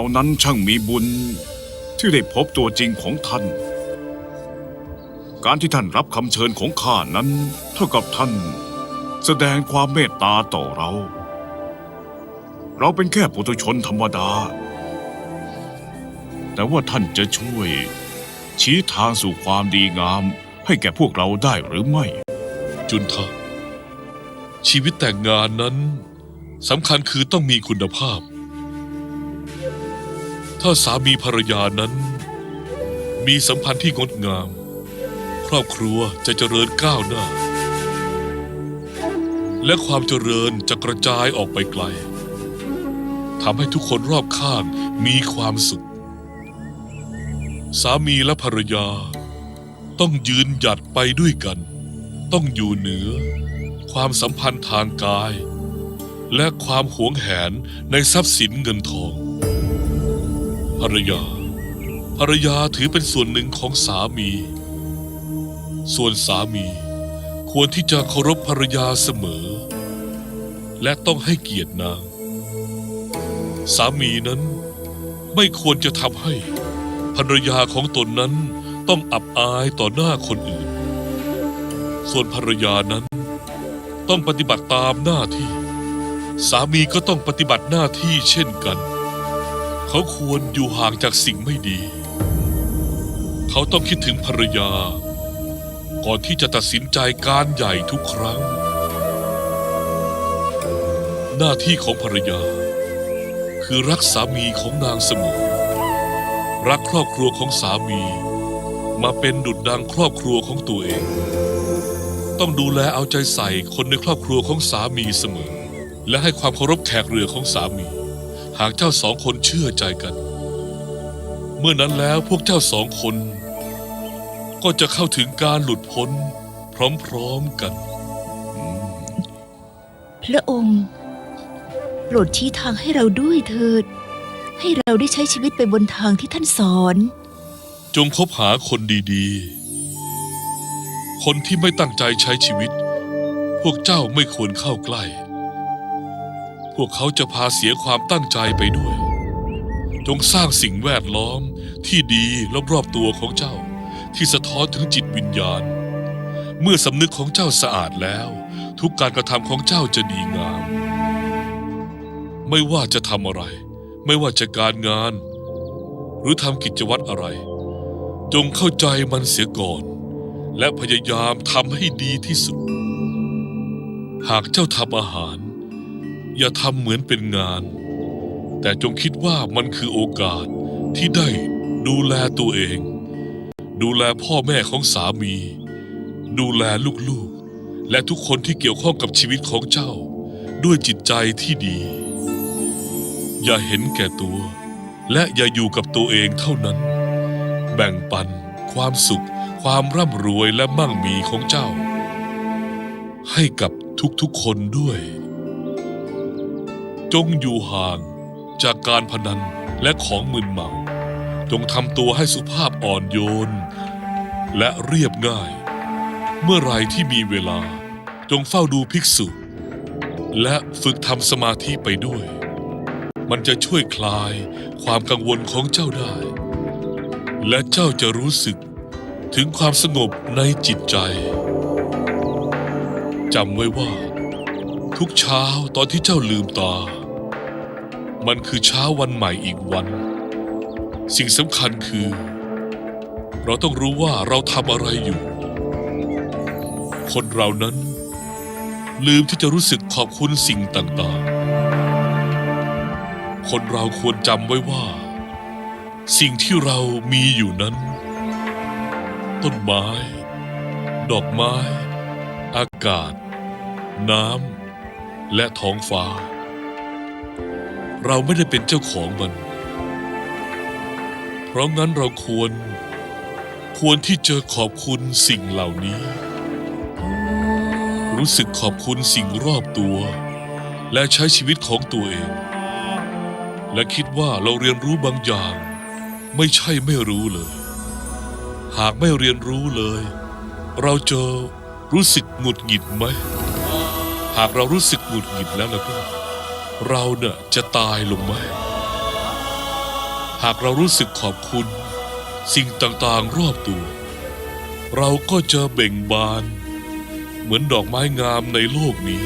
เรานั้นช่างมีบุญ ที่ได้พบตัวจริงของท่าน การที่ท่านรับคำเชิญของข้านั้น เท่ากับท่าน แสดงความเมตตาต่อเรา เราเป็นแค่ปุถุชนธรรมดา แต่ว่าท่านจะช่วย ชี้ทางสู่ความดีงาม ให้แก่พวกเราได้หรือไม่ จุนทะชีวิตแต่งงานนั้นสำคัญคือต้องมีคุณภาพ ถ้าสามีภรรยานั้น มีสัมพันธ์ที่งดงาม ครอบครัวจะเจริญก้าวหน้า และความเจริญจะกระจายออกไปไกลทำให้ทุกคนรอบข้างมีความสุข สามีและภรรยา ต้องยืนหยัดไปด้วยกัน ต้องอยู่เหนือ ความสัมพันธ์ทางกาย และความหวงแหนในทรัพย์สินเงินทอง ภรรยา ภรรยาถือเป็นส่วนหนึ่งของสามี ส่วนสามีควรที่จะเคารพภรรยาเสมอ และต้องให้เกียรตินาง สามีนั้นไม่ควรจะทำให้ภรรยาของตนนั้นต้องอับอายต่อหน้าคนอื่น ส่วนภรรยานั้น ต้องปฏิบัติตามหน้าที่ สามีก็ต้องปฏิบัติหน้าที่เช่นกัน เขาควรอยู่ห่างจากสิ่งไม่ดี เขาต้องคิดถึงภรรยา ก่อนที่จะตัดสินใจการใหญ่ทุกครั้ง หน้าที่ของภรรยา คือรักสามีของนางเสมอ รักครอบครัวของสามี มาเป็นดุจดังครอบครัวของตัวเอง ต้องดูแลเอาใจใส่คนในครอบครัวของสามีเสมอ และให้ความเคารพแขกเรือของสามี หากเจ้าสองคนเชื่อใจกัน เมื่อนั้นแล้วพวกเจ้าสองคน ก็จะเข้าถึงการหลุดพ้น พร้อมๆกัน พระองค์โปรดชี้ทางให้เราด้วยเถิด ให้เราได้ใช้ชีวิตไปบนทางที่ท่านสอน จงคบหาคนดีๆ คนที่ไม่ตั้งใจใช้ชีวิต พวกเจ้าไม่ควรเข้าใกล้ พวกเขาจะพาเสียความตั้งใจไปด้วย จงสร้างสิ่งแวดล้อมที่ดีรอบๆตัวของเจ้า ที่สะท้อนถึงจิตวิญญาณ เมื่อสำนึกของเจ้าสะอาดแล้ว ทุกการกระทำของเจ้าจะดีงาม ไม่ว่าจะทำอะไร ไม่ว่าจะการงาน หรือทำกิจวัตรอะไร จงเข้าใจมันเสียก่อน และพยายามทำให้ดีที่สุด หากเจ้าทำอาหาร อย่าทำเหมือนเป็นงาน แต่จงคิดว่ามันคือโอกาสที่ได้ดูแลตัวเอง ดูแลพ่อแม่ของสามี ดูแลลูกๆ และทุกคนที่เกี่ยวข้องกับชีวิตของเจ้า ด้วยจิตใจที่ดี อย่าเห็นแก่ตัว และอย่าอยู่กับตัวเองเท่านั้น แบ่งปัน ความสุข ความร่ำรวยและมั่งมีของเจ้า ให้กับทุกๆคนด้วย จงอยู่ห่างจากการพนันและของมึนเมา จงทำตัวให้สุภาพอ่อนโยน และเรียบง่าย เมื่อไรที่มีเวลา จงเฝ้าดูภิกษุ และฝึกทำสมาธิไปด้วย มันจะช่วยคลายความกังวลของเจ้าได้ และเจ้าจะรู้สึกถึงความสงบในจิตใจจำไว้ว่า ทุกเช้าตอนที่เจ้าลืมตา มันคือเช้าวันใหม่อีกวัน สิ่งสำคัญคือ เราต้องรู้ว่าเราทำอะไรอยู่ คนเรานั้น ลืมที่จะรู้สึกขอบคุณสิ่งต่างๆ คนเราควรจำไว้ว่า สิ่งที่เรามีอยู่นั้น ต้นไม้ ดอกไม้ อากาศ น้ำและท้องฟ้า เราไม่ได้เป็นเจ้าของมัน เพราะงั้นเราควร ควรที่จะขอบคุณสิ่งเหล่านี้ รู้สึกขอบคุณสิ่งรอบตัว และใช้ชีวิตของตัวเอง และคิดว่าเราเรียนรู้บางอย่าง ไม่ใช่ไม่รู้เลย หากไม่เรียนรู้เลย เราจะรู้สึกหงุดหงิดไหม หากเรารู้สึกหงุดหงิดแล้วแล้วก็ เราเนี่ยจะตายลงไหม หากเรารู้สึกขอบคุณ สิ่งต่างๆรอบตัว เราก็จะเบ่งบาน เหมือนดอกไม้งามในโลกนี้